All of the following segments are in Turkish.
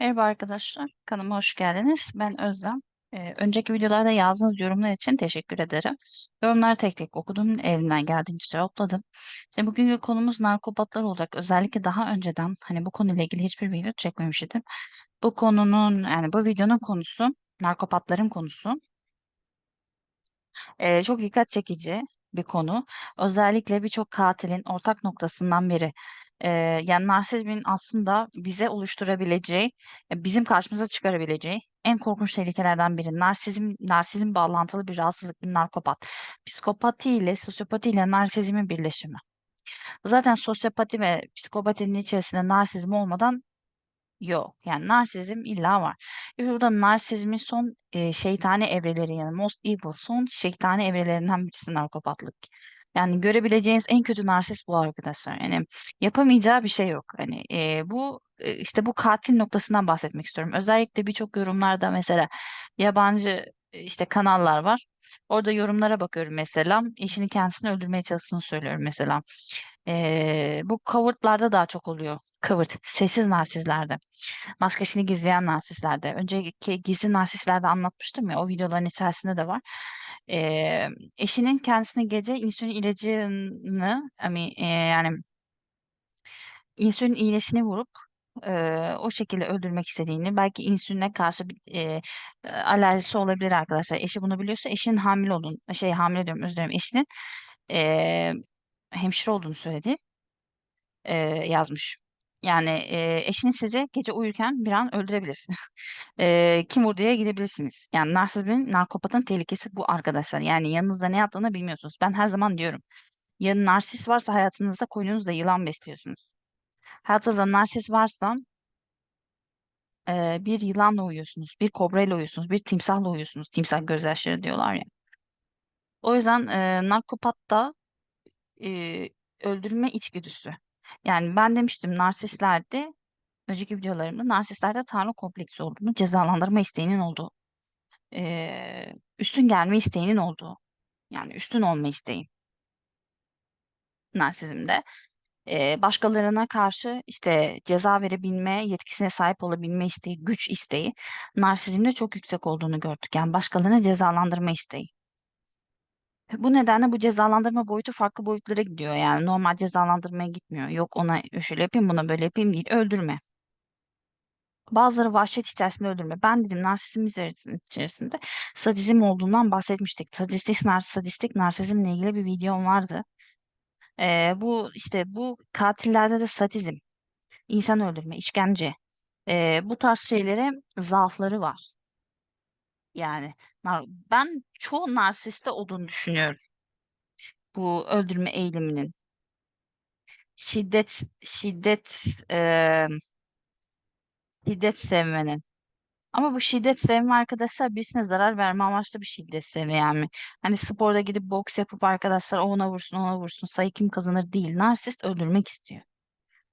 Merhaba arkadaşlar, kanalıma hoş geldiniz. Ben Özlem. Ee, önceki videolarda yazdığınız yorumlar için teşekkür ederim. Yorumları tek tek okudum, elimden geldiğince cevapladım. Şimdi bugünkü konumuz narkopatlar olacak. Özellikle daha önceden hani bu konuyla ilgili hiçbir video çekmemiştim. Bu konunun yani bu videonun konusu narkopatların konusu. Ee, çok dikkat çekici bir konu. Özellikle birçok katilin ortak noktasından biri. Ee, yani narsizmin aslında bize oluşturabileceği, e, bizim karşımıza çıkarabileceği en korkunç tehlikelerden biri. Narsizm, narsizm bağlantılı bir rahatsızlık, bir narkopat. Psikopati ile sosyopati ile narsizmin birleşimi. Zaten sosyopati ve psikopatinin içerisinde narsizm olmadan Yok. Yani narsizm illa var. E burada narsizmin son e, şeytani evreleri yani most evil son şeytani evrelerinden birisi narkopatlık. Yani görebileceğiniz en kötü narsist bu arkadaşlar. Yani yapamayacağı bir şey yok. Hani e, bu işte bu katil noktasından bahsetmek istiyorum. Özellikle birçok yorumlarda mesela yabancı işte kanallar var. Orada yorumlara bakıyorum mesela. Eşini kendisini öldürmeye çalıştığını söylüyorum mesela. Ee, bu coward'larda daha çok oluyor. Coward, sessiz narsistlerde. Başkasını gizleyen narsistlerde. Önceki gizli narsistlerde anlatmıştım ya o videoların içerisinde de var. Ee, eşinin kendisine gece insülin ilacını yani, e, yani insülin iğnesini vurup e, o şekilde öldürmek istediğini belki insüline karşı bir e, alerjisi olabilir arkadaşlar. Eşi bunu biliyorsa eşinin hamile olduğunu şey hamile diyorum özür dilerim eşinin e, hemşire olduğunu söyledi e, yazmış. Yani e, eşiniz sizi gece uyurken bir an öldürebilir. e, kim vurduya gidebilirsiniz. Yani narsizmin, narkopatın tehlikesi bu arkadaşlar. Yani yanınızda ne yaptığını bilmiyorsunuz. Ben her zaman diyorum. Ya narsist varsa hayatınızda koynunuzda yılan besliyorsunuz. Hayatınızda narsist varsa e, bir yılanla uyuyorsunuz, bir kobrayla uyuyorsunuz, bir timsahla uyuyorsunuz. Timsah gözyaşları diyorlar ya. O yüzden e, narkopat da e, öldürme içgüdüsü. Yani ben demiştim narsistlerde önceki videolarımda narsistlerde tanrı kompleksi olduğunu, cezalandırma isteğinin olduğu, e, üstün gelme isteğinin olduğu, yani üstün olma isteği narsizmde. E, başkalarına karşı işte ceza verebilme yetkisine sahip olabilme isteği, güç isteği narsizmde çok yüksek olduğunu gördük. Yani başkalarını cezalandırma isteği. Bu nedenle bu cezalandırma boyutu farklı boyutlara gidiyor. Yani normal cezalandırmaya gitmiyor. Yok ona şöyle yapayım buna böyle yapayım değil. Öldürme. Bazıları vahşet içerisinde öldürme. Ben dedim narsizm içerisinde sadizm olduğundan bahsetmiştik. Sadistik, nar sadistik narsizmle ilgili bir videom vardı. Ee, bu işte bu katillerde de sadizm, insan öldürme, işkence. Ee, bu tarz şeylere zaafları var. Yani ben çoğu narsiste olduğunu düşünüyorum. Bu öldürme eğiliminin. Şiddet, şiddet, e, şiddet sevmenin. Ama bu şiddet sevme arkadaşlar birisine zarar verme amaçlı bir şiddet sevme yani. Hani sporda gidip boks yapıp arkadaşlar ona vursun ona vursun sayı kim kazanır değil. Narsist öldürmek istiyor.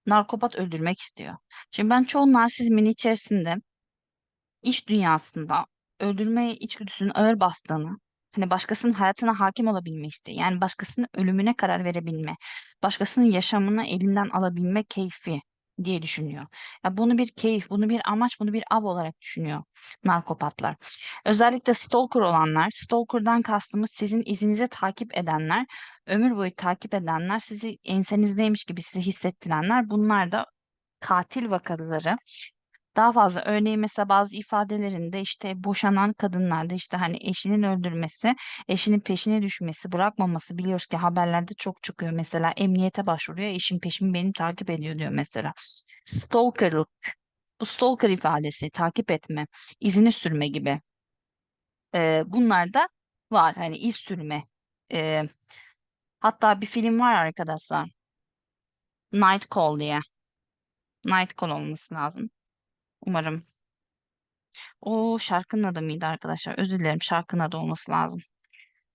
Narkopat öldürmek istiyor. Şimdi ben çoğu narsizmin içerisinde iş dünyasında öldürme içgüdüsünün ağır bastığını, hani başkasının hayatına hakim olabilme isteği, yani başkasının ölümüne karar verebilme, başkasının yaşamını elinden alabilme keyfi diye düşünüyor. Ya bunu bir keyif, bunu bir amaç, bunu bir av olarak düşünüyor narkopatlar. Özellikle stalker olanlar, stalker'dan kastımız sizin izinize takip edenler, ömür boyu takip edenler, sizi ensenizdeymiş gibi sizi hissettirenler bunlar da katil vakaları daha fazla örneğin mesela bazı ifadelerinde işte boşanan kadınlarda işte hani eşinin öldürmesi, eşinin peşine düşmesi, bırakmaması biliyoruz ki haberlerde çok çıkıyor. Mesela emniyete başvuruyor, eşim peşimi benim takip ediyor diyor mesela. Stalkerlık, bu stalker ifadesi, takip etme, izini sürme gibi. Ee, bunlar da var hani iz sürme. Ee, hatta bir film var arkadaşlar. Night Call diye. Night Call olması lazım. Umarım. O şarkının adı mıydı arkadaşlar? Özür dilerim şarkının adı olması lazım.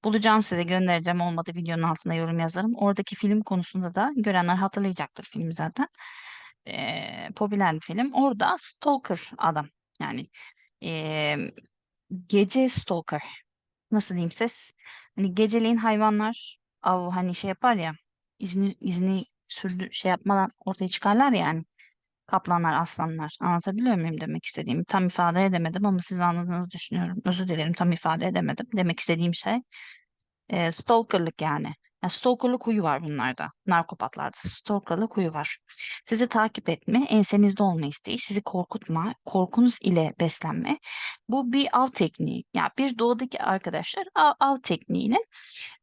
Bulacağım size göndereceğim olmadı videonun altına yorum yazarım. Oradaki film konusunda da görenler hatırlayacaktır filmi zaten. Ee, popüler bir film. Orada stalker adam. Yani ee, gece stalker. Nasıl diyeyim ses? Hani geceleyin hayvanlar av hani şey yapar ya izni, izni sürdü şey yapmadan ortaya çıkarlar yani. Kaplanlar, aslanlar. Anlatabiliyor muyum demek istediğimi? Tam ifade edemedim ama siz anladığınızı düşünüyorum. Özür dilerim tam ifade edemedim. Demek istediğim şey e, stalkerlık yani. Yani stalkerlık huyu var bunlarda. Narkopatlarda stalkerlık huyu var. Sizi takip etme, ensenizde olma isteği, sizi korkutma, korkunuz ile beslenme. Bu bir av tekniği. Yani bir doğadaki arkadaşlar av, av tekniğinin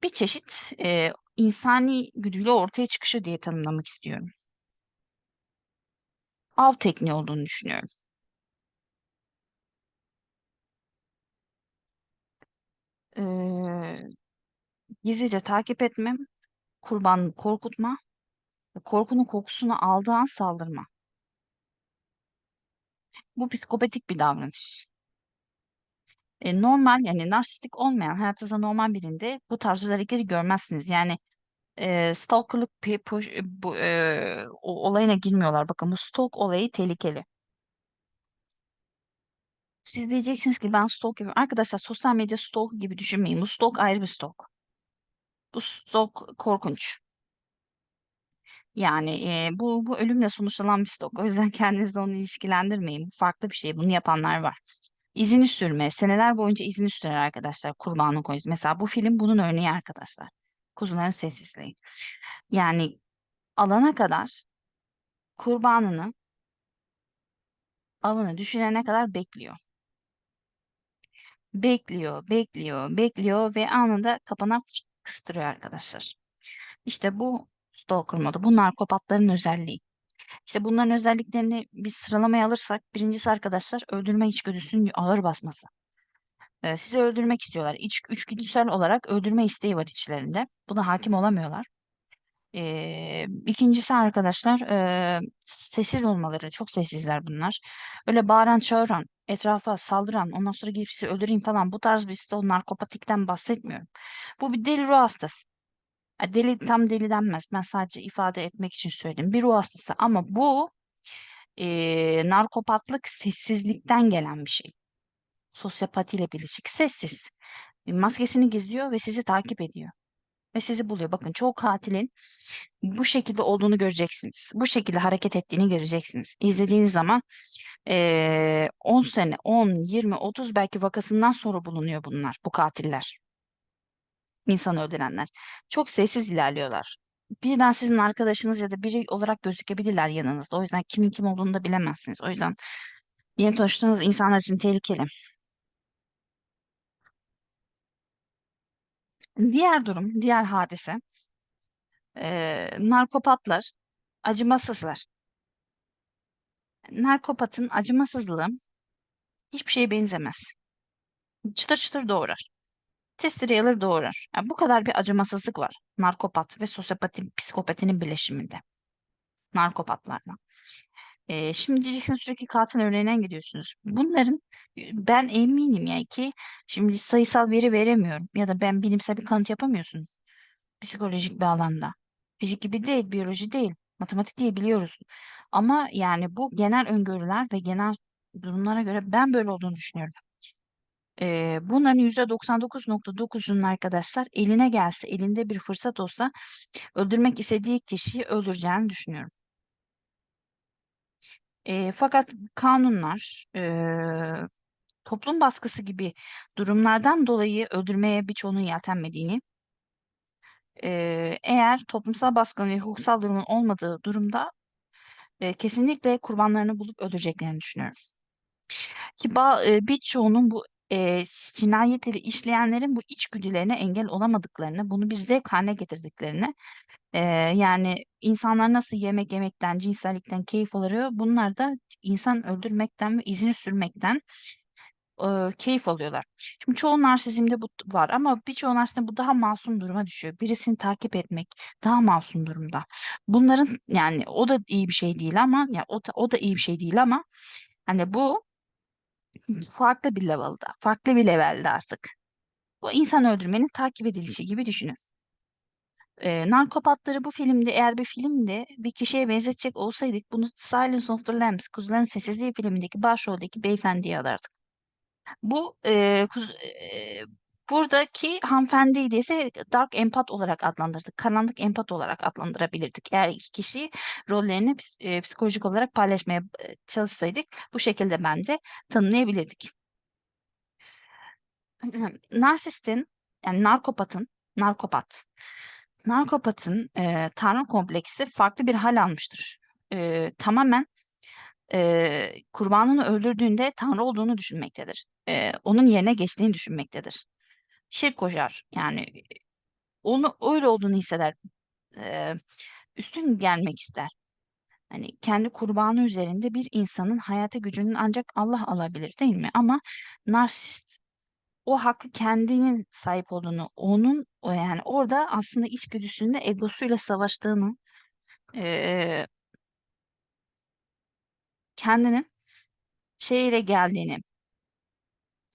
bir çeşit e, insani güdüyle ortaya çıkışı diye tanımlamak istiyorum. Av tekniği olduğunu düşünüyorum. Ee, gizlice takip etmem, kurban korkutma, korkunun kokusunu aldığı an saldırma. Bu psikopatik bir davranış. E, normal yani narsistik olmayan hayatınızda normal birinde bu tarz özellikleri görmezsiniz. Yani e, stalkerlık pe- e, bu, e, o- olayına girmiyorlar. Bakın bu stalk olayı tehlikeli. Siz diyeceksiniz ki ben stalk yapıyorum. Arkadaşlar sosyal medya stalk gibi düşünmeyin. Bu stalk ayrı bir stalk. Bu stalk korkunç. Yani e, bu bu ölümle sonuçlanan bir stalk. O yüzden kendinizle onu ilişkilendirmeyin. Bu farklı bir şey. Bunu yapanlar var. İzini sürme. Seneler boyunca izini sürer arkadaşlar. Kurbanlık koyuz. Mesela bu film bunun örneği arkadaşlar. Kuzuların sessizliği. Yani alana kadar kurbanını avını düşürene kadar bekliyor. Bekliyor, bekliyor, bekliyor ve anında kapana kıstırıyor arkadaşlar. İşte bu stalker modu. Bu narkopatların özelliği. İşte bunların özelliklerini biz sıralamaya alırsak birincisi arkadaşlar öldürme içgüdüsünün ağır basması. Ee, sizi öldürmek istiyorlar. İç, içgüdüsel olarak öldürme isteği var içlerinde. Buna hakim olamıyorlar. Ee, ikincisi arkadaşlar e, sessiz olmaları. Çok sessizler bunlar. Öyle bağıran çağıran, etrafa saldıran, ondan sonra gidip sizi öldüreyim falan bu tarz bir stok narkopatikten bahsetmiyorum. Bu bir deli ruh hastası. Ha, Deli tam deli denmez. Ben sadece ifade etmek için söyledim. Bir ruh hastası ama bu e, narkopatlık sessizlikten gelen bir şey. Sosyopatiyle birleşik. Sessiz. Maskesini gizliyor ve sizi takip ediyor. Ve sizi buluyor. Bakın çoğu katilin bu şekilde olduğunu göreceksiniz. Bu şekilde hareket ettiğini göreceksiniz. İzlediğiniz zaman e, 10 sene, 10, 20, 30 belki vakasından sonra bulunuyor bunlar, bu katiller. İnsanı öldürenler. Çok sessiz ilerliyorlar. Birden sizin arkadaşınız ya da biri olarak gözükebilirler yanınızda. O yüzden kimin kim olduğunu da bilemezsiniz. O yüzden yeni tanıştığınız insanlar için tehlikeli. Diğer durum, diğer hadise, e, narkopatlar acımasızlar. Narkopatın acımasızlığı hiçbir şeye benzemez. Çıtır çıtır doğrar. Testereye alır doğrar. Yani bu kadar bir acımasızlık var. Narkopat ve sosyopati, psikopatinin birleşiminde. Narkopatlarla. Ee, şimdi diyeceksiniz sürekli katil örneğinden gidiyorsunuz. Bunların ben eminim yani ki şimdi sayısal veri veremiyorum ya da ben bilimsel bir kanıt yapamıyorsun psikolojik bir alanda. Fizik gibi değil, biyoloji değil, matematik değil biliyoruz. Ama yani bu genel öngörüler ve genel durumlara göre ben böyle olduğunu düşünüyorum. Ee, bunların %99.9'unun arkadaşlar eline gelse, elinde bir fırsat olsa öldürmek istediği kişiyi öldüreceğini düşünüyorum. Ee, fakat kanunlar, ee, toplum baskısı gibi durumlardan dolayı öldürmeye birçoğunun yeltenmediğini, ee, eğer toplumsal baskının ve hukuksal durumun olmadığı durumda ee, kesinlikle kurbanlarını bulup öldüreceklerini düşünüyorum. Ki e, birçoğunun bu e, cinayetleri işleyenlerin bu içgüdülerine engel olamadıklarını, bunu bir zevk haline getirdiklerini, e, yani insanlar nasıl yemek yemekten, cinsellikten keyif alıyor, bunlar da insan öldürmekten ve izini sürmekten e, keyif alıyorlar. Şimdi çoğu narsizmde bu var ama birçoğu narsizmde bu daha masum duruma düşüyor. Birisini takip etmek daha masum durumda. Bunların yani o da iyi bir şey değil ama ya o da, o da iyi bir şey değil ama hani bu farklı bir level'da, farklı bir levelde artık. Bu insan öldürmenin takip edilişi gibi düşünün. Ee, narkopatları bu filmde eğer bir filmde bir kişiye benzetecek olsaydık bunu Silence of the Lambs, Kuzuların Sessizliği filmindeki başroldeki beyefendiye alardık. Bu e, kuz, e, Buradaki hanımefendiyi ise dark empat olarak adlandırdık. Karanlık empat olarak adlandırabilirdik. Eğer iki kişi rollerini e, psikolojik olarak paylaşmaya e, çalışsaydık bu şekilde bence tanımlayabilirdik. Narsistin yani narkopatın narkopat narkopatın e, tanrı kompleksi farklı bir hal almıştır. E, tamamen e, kurbanını öldürdüğünde tanrı olduğunu düşünmektedir. E, onun yerine geçtiğini düşünmektedir. Şirk koşar yani onu öyle olduğunu hisseder. E, üstün gelmek ister. Hani kendi kurbanı üzerinde bir insanın hayata gücünün ancak Allah alabilir değil mi? Ama narsist o hakkı kendinin sahip olduğunu, onun yani orada aslında içgüdüsünde egosuyla savaştığını, eee, kendinin şeyle geldiğini,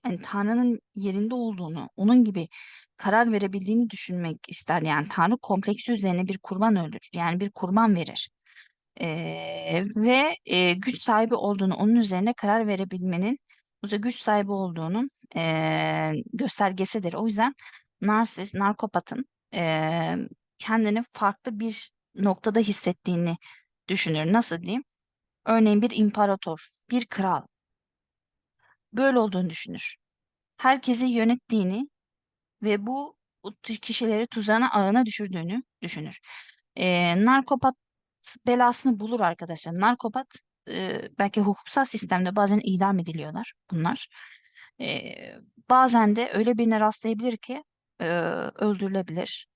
hani Tanrı'nın yerinde olduğunu, onun gibi karar verebildiğini düşünmek ister. Yani Tanrı kompleksi üzerine bir kurban öldürür. Yani bir kurban verir. Eee, ve eee, güç sahibi olduğunu, onun üzerine karar verebilmenin, o güç sahibi olduğunun eee, göstergesidir. O yüzden narsist, narkopatın eee, kendini farklı bir noktada hissettiğini düşünür. Nasıl diyeyim? Örneğin bir imparator, bir kral böyle olduğunu düşünür. Herkesi yönettiğini ve bu kişileri tuzağına ağına düşürdüğünü düşünür. Eee, narkopat belasını bulur arkadaşlar. Narkopat eee, belki hukuksal sistemde bazen idam ediliyorlar bunlar. Eee, bazen de öyle birine rastlayabilir ki eee, öldürülebilir.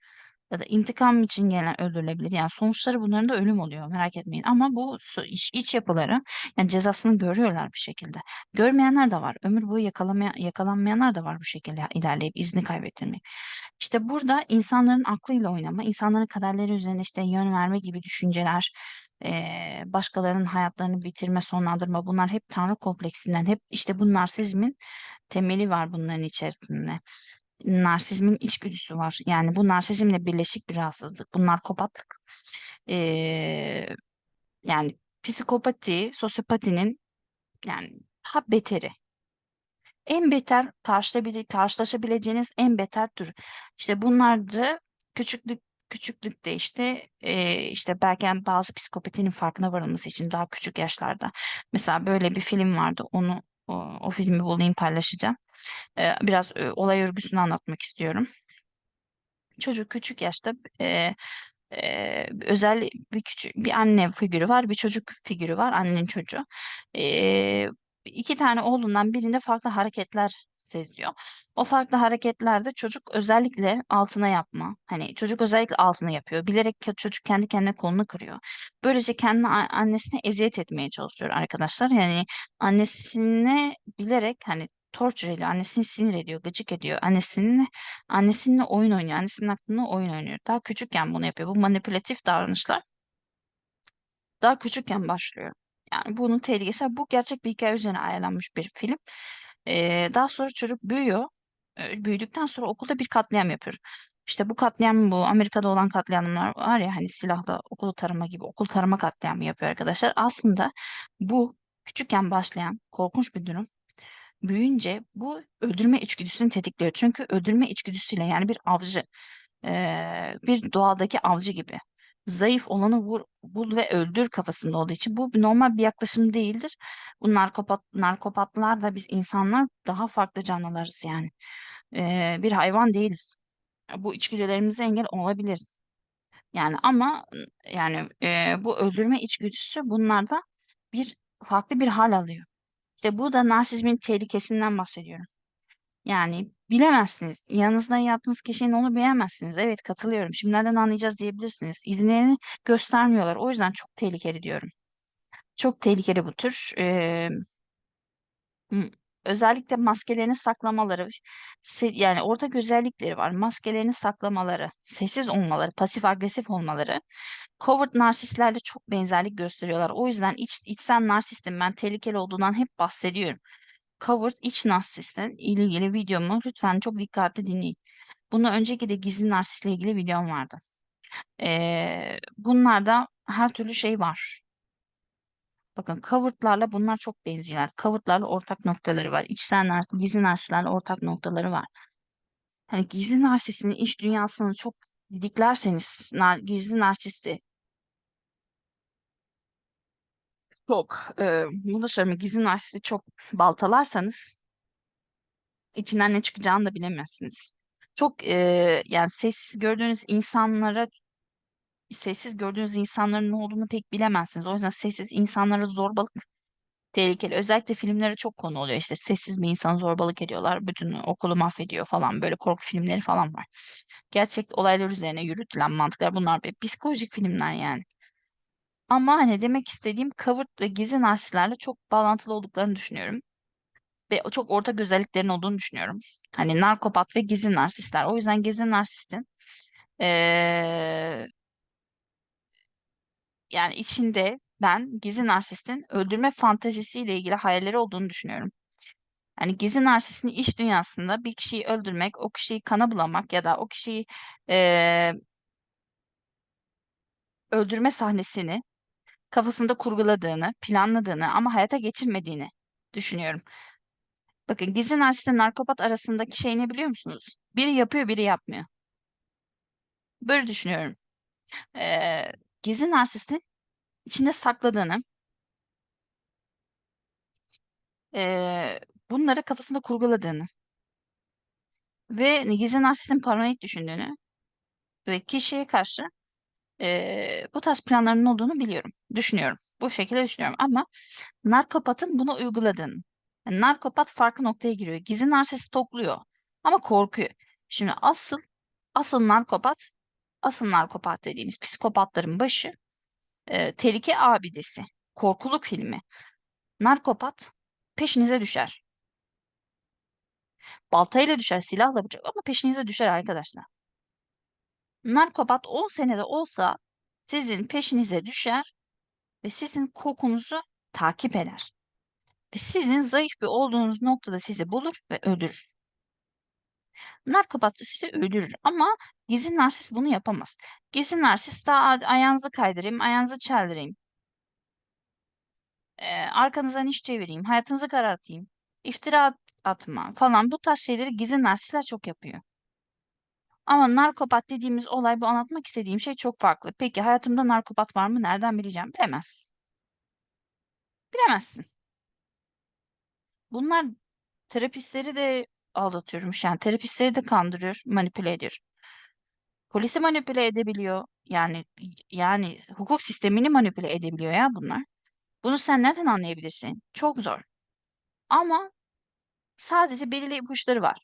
Ya da intikam için gelen öldürülebilir. Yani sonuçları bunların da ölüm oluyor merak etmeyin. Ama bu so- iç, yapıları yani cezasını görüyorlar bir şekilde. Görmeyenler de var. Ömür boyu yakalamaya, yakalanmayanlar da var bu şekilde ilerleyip izni kaybettirmek. İşte burada insanların aklıyla oynama, insanların kaderleri üzerine işte yön verme gibi düşünceler, başkalarının hayatlarını bitirme, sonlandırma bunlar hep tanrı kompleksinden, hep işte bu narsizmin temeli var bunların içerisinde. Narsizmin içgüdüsü var. Yani bu narsizmle birleşik bir rahatsızlık. Bu narkopatlık. Eee, yani psikopati, sosyopatinin yani ha beteri. En beter karşılaşabileceğiniz en beter tür. İşte bunlarca küçüklük küçüklükte işte eee, işte belki bazı psikopatinin farkına varılması için daha küçük yaşlarda. Mesela böyle bir film vardı. Onu o, filmi bulayım paylaşacağım. Eee, biraz e, olay örgüsünü anlatmak istiyorum. Çocuk küçük yaşta eee, eee, özel bir küçük bir anne figürü var, bir çocuk figürü var, annenin çocuğu. Eee, iki tane oğlundan birinde farklı hareketler seziyor. O farklı hareketlerde çocuk özellikle altına yapma. Hani çocuk özellikle altına yapıyor. Bilerek çocuk kendi kendine kolunu kırıyor. Böylece kendi annesine eziyet etmeye çalışıyor arkadaşlar. Yani annesine bilerek hani torture ediyor. Annesini sinir ediyor, gıcık ediyor. Annesinin Annesiyle oyun oynuyor. Annesinin aklına oyun oynuyor. Daha küçükken bunu yapıyor. Bu manipülatif davranışlar daha küçükken başlıyor. Yani bunun tehlikesi bu gerçek bir hikaye üzerine ayarlanmış bir film. Ee, daha sonra çocuk büyüyor. Büyüdükten sonra okulda bir katliam yapıyor. İşte bu katliam bu Amerika'da olan katliamlar var ya hani silahla okulu tarama gibi okul tarama katliamı yapıyor arkadaşlar. Aslında bu küçükken başlayan korkunç bir durum büyüyünce bu öldürme içgüdüsünü tetikliyor. Çünkü öldürme içgüdüsüyle yani bir avcı, bir doğadaki avcı gibi zayıf olanı vur, bul ve öldür kafasında olduğu için bu normal bir yaklaşım değildir. Bu narkopat, narkopatlar da biz insanlar daha farklı canlılarız yani. Eee, bir hayvan değiliz. Bu içgüdülerimize engel olabiliriz. Yani ama yani eee, bu öldürme içgüdüsü bunlarda bir farklı bir hal alıyor. İşte bu da narsizmin tehlikesinden bahsediyorum. Yani bilemezsiniz. Yanınızda yaptığınız kişinin onu bilemezsiniz. Evet katılıyorum. Şimdi nereden anlayacağız diyebilirsiniz. İzlerini göstermiyorlar. O yüzden çok tehlikeli diyorum. Çok tehlikeli bu tür. Ee, özellikle maskelerini saklamaları, yani ortak özellikleri var. Maskelerini saklamaları, sessiz olmaları, pasif agresif olmaları. Covert narsistlerle çok benzerlik gösteriyorlar. O yüzden iç, içsel narsistin ben tehlikeli olduğundan hep bahsediyorum. Covert iç narsistle ilgili videomu lütfen çok dikkatli dinleyin. Bunun önceki de gizli narsistle ilgili videom vardı. Ee, bunlarda her türlü şey var. Bakın covert'larla bunlar çok benziyorlar. Covert'larla ortak noktaları var. İçsel narsist, gizli narsistlerle ortak noktaları var. Hani gizli narsistin iş dünyasını çok didiklerseniz, nar, gizli narsisti çok, e, bunu söyleyeyim, gizli narsisti çok baltalarsanız içinden ne çıkacağını da bilemezsiniz. Çok e, yani sessiz gördüğünüz insanlara sessiz gördüğünüz insanların ne olduğunu pek bilemezsiniz. O yüzden sessiz insanlara zorbalık tehlikeli. Özellikle filmlere çok konu oluyor. İşte sessiz bir insan zorbalık ediyorlar. Bütün okulu mahvediyor falan. Böyle korku filmleri falan var. Gerçek olaylar üzerine yürütülen mantıklar. Bunlar bir psikolojik filmler yani. Ama hani demek istediğim covert ve gizli narsistlerle çok bağlantılı olduklarını düşünüyorum. Ve çok ortak özelliklerin olduğunu düşünüyorum. Hani narkopat ve gizli narsistler. O yüzden gizli narsistin ee, yani içinde ben gizli narsistin öldürme fantezisiyle ilgili hayalleri olduğunu düşünüyorum. Yani gizli narsistin iş dünyasında bir kişiyi öldürmek, o kişiyi kana bulamak ya da o kişiyi ee, öldürme sahnesini kafasında kurguladığını, planladığını ama hayata geçirmediğini düşünüyorum. Bakın gizli narsistle narkopat arasındaki şey ne biliyor musunuz? Biri yapıyor, biri yapmıyor. Böyle düşünüyorum. Ee, gizli narsistin içinde sakladığını, ee, bunları kafasında kurguladığını ve gizli narsistin paranoid düşündüğünü ve kişiye karşı ee, bu tarz planlarının olduğunu biliyorum, düşünüyorum. Bu şekilde düşünüyorum ama narkopatın bunu uyguladığını. Yani narkopat farklı noktaya giriyor. Gizli narsist topluyor ama korkuyor. Şimdi asıl asıl narkopat asıl narkopat dediğimiz psikopatların başı e, tehlike abidesi. Korkuluk filmi. Narkopat peşinize düşer. Baltayla düşer, silahla bıçak ama peşinize düşer arkadaşlar. Narkopat 10 senede olsa sizin peşinize düşer ve sizin kokunuzu takip eder. Ve sizin zayıf bir olduğunuz noktada sizi bulur ve öldürür. Narkopat sizi öldürür ama gizli narsist bunu yapamaz. Gizli narsist daha ayağınızı kaydırayım, ayağınızı çeldireyim. Ee, arkanızdan iş çevireyim, hayatınızı karartayım, iftira at- atma falan bu tarz şeyleri gizli narsistler çok yapıyor. Ama narkopat dediğimiz olay bu anlatmak istediğim şey çok farklı. Peki hayatımda narkopat var mı? Nereden bileceğim? Bilemez. Bilemezsin. Bunlar terapistleri de aldatıyormuş. Yani terapistleri de kandırıyor, manipüle ediyor. Polisi manipüle edebiliyor. Yani yani hukuk sistemini manipüle edebiliyor ya bunlar. Bunu sen nereden anlayabilirsin? Çok zor. Ama sadece belirli ipuçları var.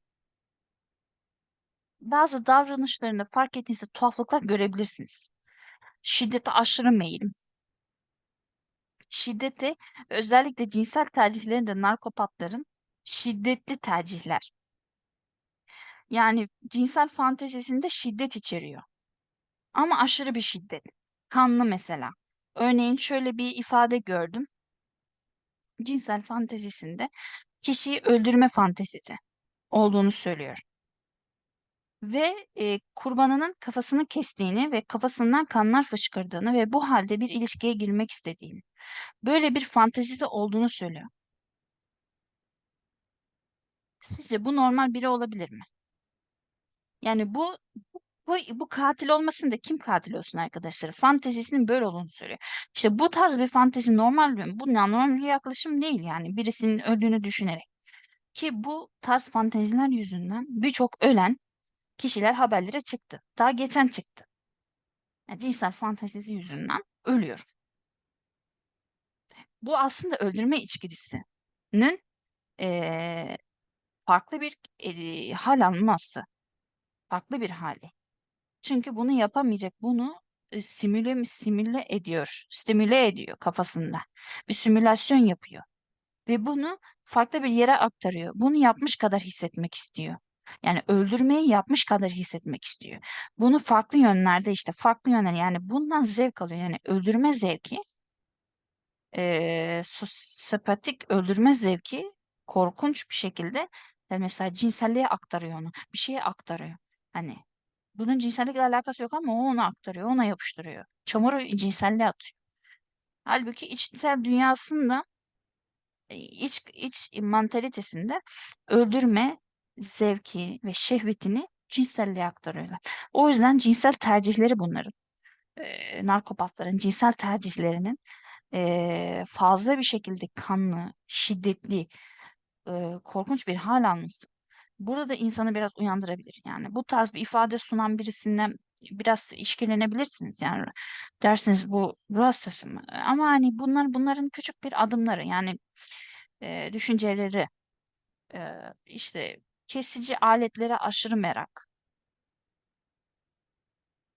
Bazı davranışlarında fark ettiğinizde tuhaflıklar görebilirsiniz. Şiddete aşırı meyil. Şiddete özellikle cinsel tercihlerinde narkopatların şiddetli tercihler. Yani cinsel fantezisinde şiddet içeriyor. Ama aşırı bir şiddet. Kanlı mesela. Örneğin şöyle bir ifade gördüm. Cinsel fantezisinde kişiyi öldürme fantezisi olduğunu söylüyor. Ve e, kurbanının kafasını kestiğini ve kafasından kanlar fışkırdığını ve bu halde bir ilişkiye girmek istediğini. Böyle bir fantezisi olduğunu söylüyor. Sizce bu normal biri olabilir mi? Yani bu bu, bu katil olmasın da kim katil olsun arkadaşlar? Fantezisinin böyle olduğunu söylüyor. İşte bu tarz bir fantezi normal mi? Bu normal bir yaklaşım değil yani birisinin öldüğünü düşünerek. Ki bu tarz fanteziler yüzünden birçok ölen kişiler haberlere çıktı. Daha geçen çıktı. Yani cinsel fantezisi yüzünden ölüyor. Bu aslında öldürme içgüdüsünün eee, farklı bir eee, hal alması. Farklı bir hali. Çünkü bunu yapamayacak. Bunu e, simüle simüle ediyor. Stimüle ediyor kafasında. Bir simülasyon yapıyor. Ve bunu farklı bir yere aktarıyor. Bunu yapmış kadar hissetmek istiyor. Yani öldürmeyi yapmış kadar hissetmek istiyor. Bunu farklı yönlerde işte farklı yönler yani bundan zevk alıyor. Yani öldürme zevki e, sosyopatik öldürme zevki korkunç bir şekilde yani mesela cinselliğe aktarıyor onu. Bir şeye aktarıyor. Hani bunun cinsellikle alakası yok ama o ona aktarıyor, ona yapıştırıyor. Çamuru cinselliğe atıyor. Halbuki içsel dünyasında iç iç mantalitesinde öldürme zevki ve şehvetini cinselliğe aktarıyorlar. O yüzden cinsel tercihleri bunların. E, narkopatların cinsel tercihlerinin e, fazla bir şekilde kanlı, şiddetli, e, korkunç bir hal alması. Burada da insanı biraz uyandırabilir. Yani bu tarz bir ifade sunan birisinden biraz işkillenebilirsiniz. Yani dersiniz bu ruh hastası mı? Ama hani bunlar bunların küçük bir adımları. Yani e, düşünceleri, e, işte kesici aletlere aşırı merak,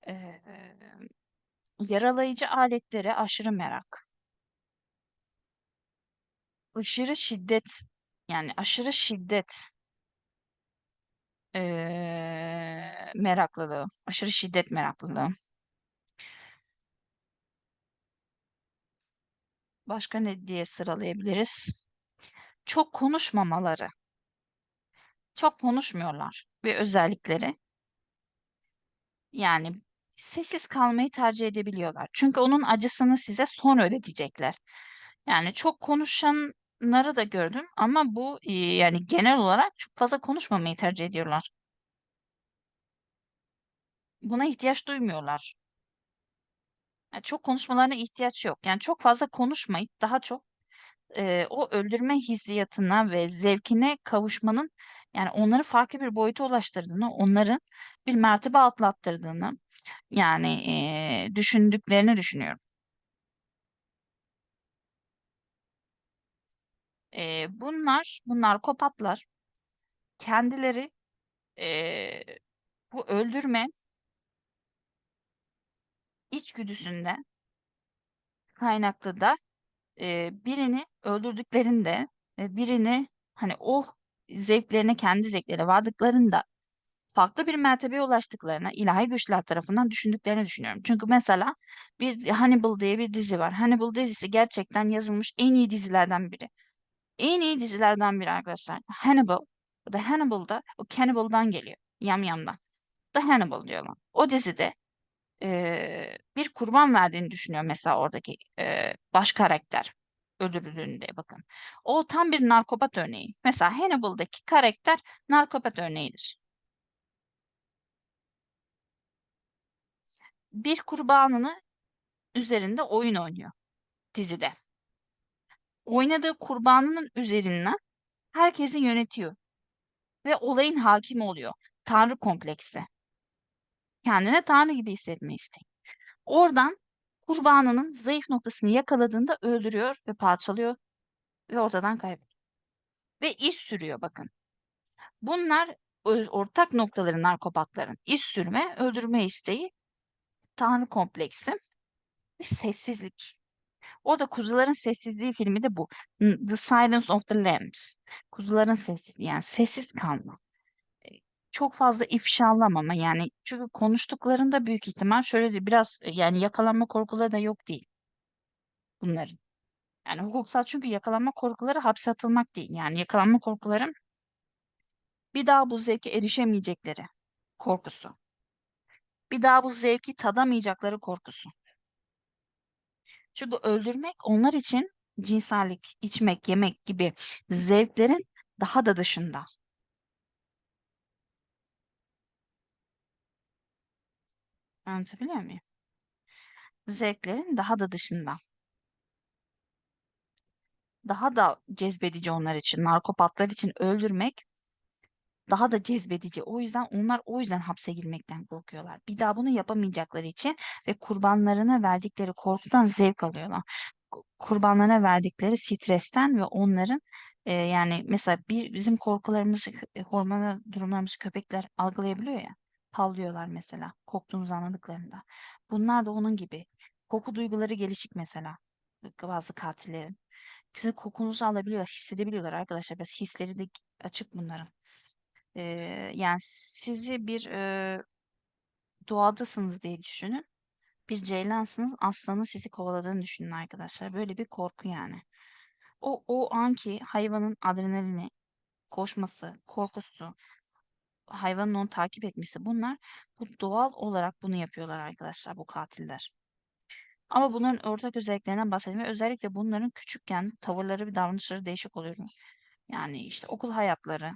e, e, yaralayıcı aletlere aşırı merak, aşırı şiddet, yani aşırı şiddet e, meraklılığı, aşırı şiddet meraklılığı. Başka ne diye sıralayabiliriz? Çok konuşmamaları. Çok konuşmuyorlar bir özellikleri. Yani sessiz kalmayı tercih edebiliyorlar. Çünkü onun acısını size sonra ödetecekler. Yani çok konuşanları da gördüm ama bu e, yani genel olarak çok fazla konuşmamayı tercih ediyorlar. Buna ihtiyaç duymuyorlar. Yani çok konuşmalarına ihtiyaç yok. Yani çok fazla konuşmayıp daha çok e, o öldürme hissiyatına ve zevkine kavuşmanın yani onları farklı bir boyuta ulaştırdığını, onların bir mertebe atlattırdığını yani e, düşündüklerini düşünüyorum. E, bunlar, bunlar kopatlar kendileri e, bu öldürme içgüdüsünde kaynaklı da e, birini öldürdüklerinde e, birini hani o zevklerine kendi zevklerine vardıklarında farklı bir mertebeye ulaştıklarına ilahi güçler tarafından düşündüklerini düşünüyorum. Çünkü mesela bir Hannibal diye bir dizi var. Hannibal dizisi gerçekten yazılmış en iyi dizilerden biri. En iyi dizilerden biri arkadaşlar. Hannibal. The Hannibal'da o Cannibal'dan geliyor. Yamyam'dan. The Hannibal diyorlar. O dizide eee, bir kurban verdiğini düşünüyor mesela oradaki eee, baş karakter öldürüldüğünde bakın. O tam bir narkopat örneği. Mesela Hannibal'daki karakter narkopat örneğidir. Bir kurbanını üzerinde oyun oynuyor dizide. Oynadığı kurbanının üzerinden herkesi yönetiyor ve olayın hakimi oluyor. Tanrı kompleksi. Kendine tanrı gibi hissetme isteği. Oradan kurbanının zayıf noktasını yakaladığında öldürüyor ve parçalıyor ve ortadan kaybediyor. Ve iz sürüyor bakın. Bunlar ortak noktaları narkopatların. İz sürme, öldürme isteği, tanrı kompleksi ve sessizlik. Orada Kuzuların Sessizliği filmi de bu. The Silence of the Lambs. Kuzuların sessizliği yani sessiz kalma. Çok fazla ifşalamama yani çünkü konuştuklarında büyük ihtimal şöyle biraz e, yani yakalanma korkuları da yok değil bunların. Yani hukuksal çünkü yakalanma korkuları hapse atılmak değil. Yani yakalanma korkuları bir daha bu zevke erişemeyecekleri korkusu. Bir daha bu zevki tadamayacakları korkusu. Çünkü öldürmek onlar için cinsellik, içmek, yemek gibi zevklerin daha da dışında. Anlatabiliyor muyum? Zevklerin daha da dışında. Daha da cezbedici onlar için, narkopatlar için öldürmek daha da cezbedici. O yüzden onlar o yüzden hapse girmekten korkuyorlar. Bir daha bunu yapamayacakları için ve kurbanlarına verdikleri korkudan zevk alıyorlar. Kurbanlarına verdikleri stresten ve onların e, yani mesela bir bizim korkularımızı, e, hormonal durumlarımızı köpekler algılayabiliyor ya. Havlıyorlar mesela koktuğumuzu anladıklarında. Bunlar da onun gibi. Koku duyguları gelişik mesela bazı katillerin. Sizin kokunuzu alabiliyorlar, hissedebiliyorlar arkadaşlar. Biraz hisleri de açık bunların. Eee, yani sizi bir eee, doğadasınız diye düşünün. Bir ceylansınız, aslanın sizi kovaladığını düşünün arkadaşlar. Böyle bir korku yani. O o anki hayvanın adrenalini, koşması, korkusu, hayvanın onu takip etmesi bunlar bu doğal olarak bunu yapıyorlar arkadaşlar bu katiller. Ama bunların ortak özelliklerinden bahsedeyim özellikle bunların küçükken tavırları ve davranışları değişik oluyor. Yani işte okul hayatları,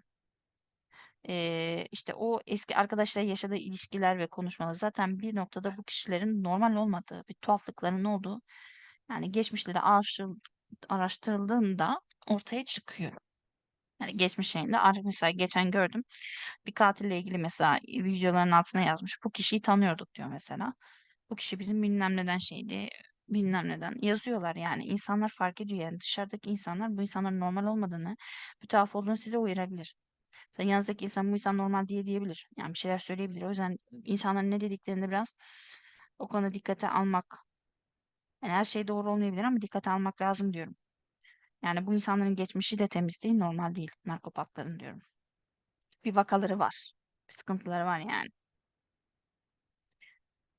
Eee, işte o eski arkadaşlarıyla yaşadığı ilişkiler ve konuşmalar zaten bir noktada bu kişilerin normal olmadığı, bir tuhaflıkların olduğu yani geçmişleri araştırıl araştırıldığında ortaya çıkıyor. Yani geçmiş şeyinde ar mesela geçen gördüm. Bir katille ilgili mesela videoların altına yazmış. Bu kişiyi tanıyorduk diyor mesela. Bu kişi bizim bilmem neden şeydi, bilmem neden yazıyorlar yani. İnsanlar fark ediyor yani dışarıdaki insanlar bu insanların normal olmadığını, bir tuhaf olduğunu size uyarabilir. Sen yanınızdaki insan bu insan normal diye diyebilir. Yani bir şeyler söyleyebilir. O yüzden insanların ne dediklerini biraz o konuda dikkate almak. Yani her şey doğru olmayabilir ama dikkate almak lazım diyorum. Yani bu insanların geçmişi de temiz değil, normal değil. Narkopatların diyorum. Bir vakaları var. Bir sıkıntıları var yani.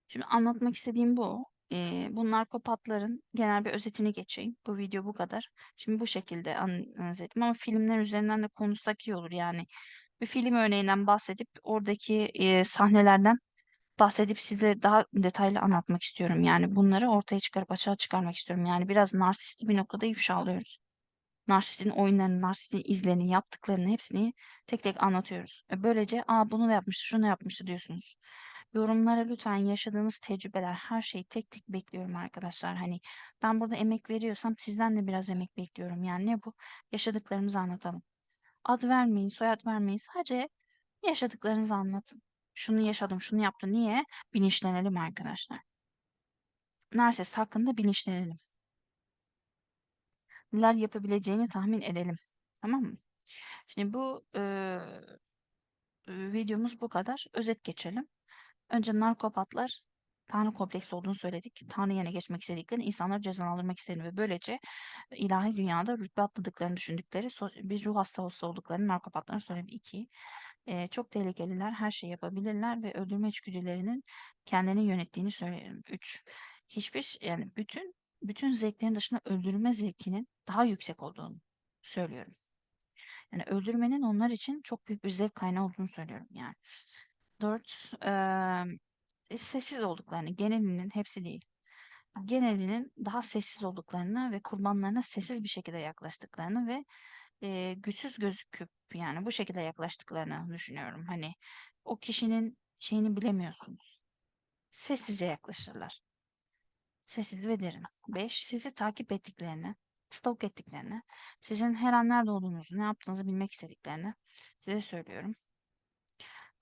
Şimdi anlatmak istediğim bu. Ee, bu narkopatların genel bir özetini geçeyim. Bu video bu kadar. Şimdi bu şekilde analiz ettim ama filmler üzerinden de konuşsak iyi olur yani. Bir film örneğinden bahsedip oradaki e, sahnelerden bahsedip size daha detaylı anlatmak istiyorum. Yani bunları ortaya çıkarıp açığa çıkarmak istiyorum. Yani biraz narsist bir noktada ifşalıyoruz. Narsistin oyunlarını, narsistin izlerini, yaptıklarını hepsini tek tek anlatıyoruz. E, Böylece aa bunu da yapmıştı, şunu da yapmıştı diyorsunuz. Yorumlara lütfen yaşadığınız tecrübeler, her şeyi tek tek bekliyorum arkadaşlar. Hani ben burada emek veriyorsam sizden de biraz emek bekliyorum. Yani ne bu? Yaşadıklarımızı anlatalım. Ad vermeyin, soyad vermeyin. Sadece yaşadıklarınızı anlatın. Şunu yaşadım, şunu yaptım. Niye? Bilinçlenelim arkadaşlar. Narsist hakkında bilinçlenelim. Neler yapabileceğini tahmin edelim. Tamam mı? Şimdi bu e, videomuz bu kadar. Özet geçelim. Önce narkopatlar Tanrı kompleksi olduğunu söyledik. Tanrı yerine geçmek istediklerini, insanları cezalandırmak istediğini ve böylece ilahi dünyada rütbe atladıklarını düşündükleri bir ruh hastası olduklarını narkopatların söyledik. İki, e, çok tehlikeliler, her şeyi yapabilirler ve öldürme içgüdülerinin kendilerini yönettiğini söylerim. Üç, hiçbir yani bütün bütün zevklerin dışında öldürme zevkinin daha yüksek olduğunu söylüyorum. Yani öldürmenin onlar için çok büyük bir zevk kaynağı olduğunu söylüyorum yani. Dört, e, sessiz olduklarını, genelinin hepsi değil. Genelinin daha sessiz olduklarını ve kurbanlarına sessiz bir şekilde yaklaştıklarını ve e, güçsüz gözüküp yani bu şekilde yaklaştıklarını düşünüyorum. Hani o kişinin şeyini bilemiyorsunuz. Sessizce yaklaşırlar. Sessiz ve derin. 5. Sizi takip ettiklerini, stalk ettiklerini, sizin her an nerede olduğunuzu, ne yaptığınızı bilmek istediklerini size söylüyorum.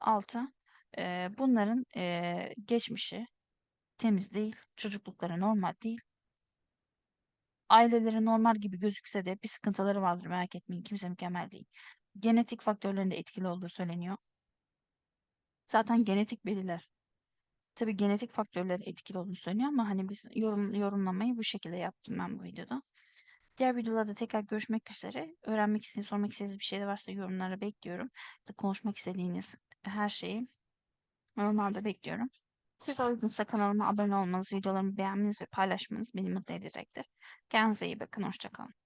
6. E, bunların e, geçmişi temiz değil, çocuklukları normal değil. Aileleri normal gibi gözükse de bir sıkıntıları vardır merak etmeyin. Kimse mükemmel değil. Genetik faktörlerin de etkili olduğu söyleniyor. Zaten genetik belirler. Tabii genetik faktörler etkili olduğunu söylüyor ama hani biz yorum, yorumlamayı bu şekilde yaptım ben bu videoda. Diğer videolarda tekrar görüşmek üzere. Öğrenmek istediğiniz, sormak istediğiniz bir şey de varsa yorumlara bekliyorum. Da konuşmak istediğiniz her şeyi yorumlarda bekliyorum. Siz uygunsa kanalıma abone olmanız, videolarımı beğenmeniz ve paylaşmanız beni mutlu edecektir. Kendinize iyi bakın, hoşçakalın.